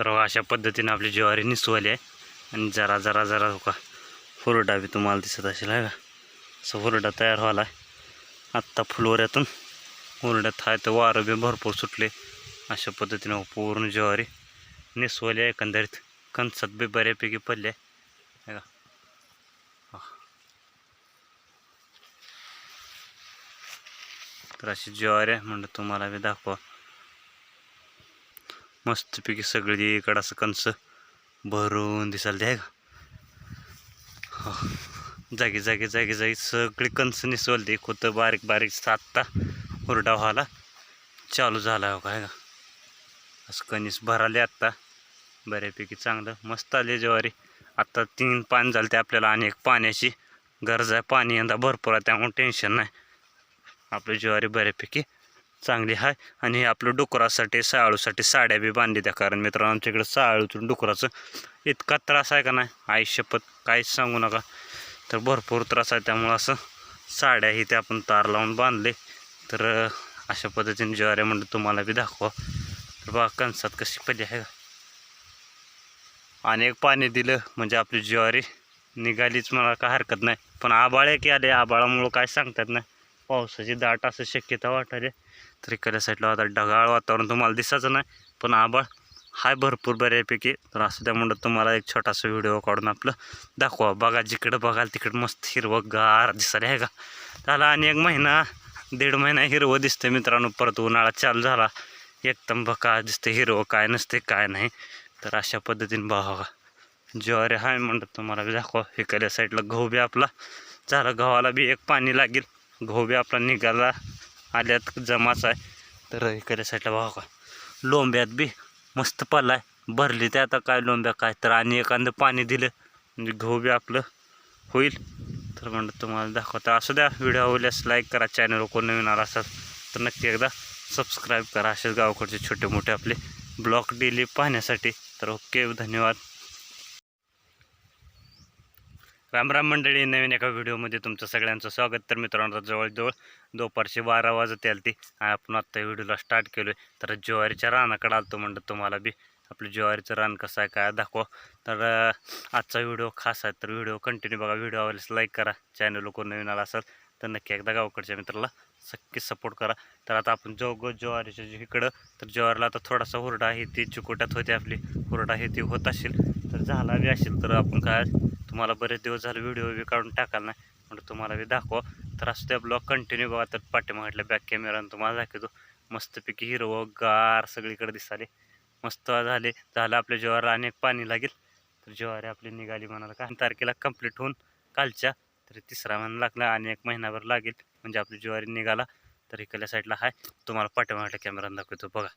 तर अशा पद्धतीने आपली ज्वारी निसवली आहे. आणि जरा जरा जरा हो का बी तुम्हाला दिसत असेल आहे का? असं फुरडा तयार व्हायला आहे. आत्ता फुलवऱ्यातून हुरड्यात आहे तर वारं बी भरपूर सुटले. अशा पद्धतीनं हो पूर्ण ज्वारी निसवली आहे एकंदरीत. कणसात बी बऱ्यापैकी पडले आहे. का? तर अशी ज्वारी आहे म्हणलं तुम्हाला बी दाखवा. मस्तपैकी सगळी इकडं असं कंस भरून दिसायला ते का हो. जागी जागी जागी जागी सगळी कंस निसवलती खोतं बारीक बारीक सातता हुरडा व्हायला चालू झाला हो काय का असं कणीस भराले आत्ता. बऱ्यापैकी चांगलं. मस्त आले ज्वारी. आत्ता तीन पान झालं ते आपल्याला आणि एक पाण्याची गरज आहे. पाणी यंदा भरपूर आहे त्यामुळे टेन्शन नाही. आपली ज्वारी बऱ्यापैकी चांगली आहे. आणि हे आपलं डुकरासाठी साळूसाठी साड्या बी बांधली त्या. कारण मित्रांनो आमच्याकडे साळूतून डुकराचं इतका त्रास आहे का नाही? आई शपथ काहीच सांगू नका. तर भरपूर त्रास आहे. त्यामुळं असं साड्याही ते आपण तार लावून बांधले. तर अशा पद्धतीने ज्वारी म्हणलं तुम्हाला बी दाखवा. तर बा कणसात कशी पडली आहे. का अनेक पाणी दिलं म्हणजे आपली ज्वारी निघालीच मला काय हरकत नाही. पण आबाळे की आले आबाळामुळं काय सांगतात नाही पावसाची दाट असं शक्यता वाटायली तर इकडल्या साईडला आता ढगाळ वातावरण तुम्हाला दिसायचं नाही पण आबाळ हाय भरपूर बऱ्यापैकी. तर असं त्यामुळं तुम्हाला एक छोटासा व्हिडिओ काढून आपलं दाखवा. बघा जिकडं बघाल तिकडं मस्त हिरवं गार दिसायला आहे का? त्याला आणि एक महिना दीड महिना हिरवं दिसतं मित्रांनो. परत उन्हाळा चालू झाला. एकदम बघा दिसतं हिरवं काय नसते काय नाही. तर अशा पद्धतीने बघा. ज्वारी हाय म्हणतात तुम्हाला दाखवा. इकडल्या साईडला गहू बी आपला. झाला गव्हाला बी एक पाणी लागेल. गहू आपला निघाला आल्यात जमाच आहे. तर इकडे साईडला बघा का. लोंब्यात बी मस्त पाला आहे. भरली ते आता काय लोंब्या काय तर. आणि एखादं पाणी दिलं म्हणजे गहू आपलं होईल. तर म्हणलं तुम्हाला दाखवता. असू द्या व्हिडिओ आवडल्यास लाईक करा. चॅनल कोण नवीन आला असाल तर नक्की एकदा सबस्क्राईब करा. असेच गावाकडचे छोटे मोठे आपले ब्लॉग डेली पाहण्यासाठी. तर ओके धन्यवाद. राम राम मंडळी नवीन एका व्हिडिओमध्ये तुमचं सगळ्यांचं स्वागत. तर मित्रांनो जवळजवळ दुपारचे बारा वाजत याल ती आणि आपण आत्ता व्हिडिओला स्टार्ट केलो आहे तर ज्वारीच्या रानाकडे आलतो म्हणलं तुम्हाला बी. आपलं ज्वारीचं रान कसं आहे काय दाखवा. तर आजचा व्हिडिओ खास आहे तर व्हिडिओ कंटिन्यू बघा. व्हिडिओ आवडल्यास लाईक करा. चॅनल कोण नवीन आला असेल तर नक्की एकदा गावकडच्या मित्राला सक्की सपोर्ट करा. तर आता आपण जो गो ज्वारीच्या जे इकडं तर ज्वारीला आता थोडासा हुरडा आहे ती चिकोट्यात होते आपली. हुरडा आहे ती होत असेल. तर झाला बी असेल तर आपण काय तुम्हाला बरेच दिवस झाले व्हिडिओ बी काढून टाकाल नाही. म्हणून तुम्हाला बी दाखवा. तर असं त्या ब्लॉग कंटिन्यू बघा तर पाठीमागल्या बॅक कॅमेरानं तुम्हाला दाखवतो. मस्तपैकी हिरवं गार सगळीकडे दिसाले मस्त झाले. झालं आपल्या ज्वारीला अनेक पाणी लागेल. तर ज्वारी आपली निघाली म्हणाला का? तारखेला कंप्लीट होऊन कालच्या तरी तिसरा महिना लागला आणि एक महिनाभर लागेल. म्हणजे आपली ज्वारी निघाला. तर इकडल्या साईडला आहे तुम्हाला पाठीमागल्या कॅमेरानं दाखवतो. बघा.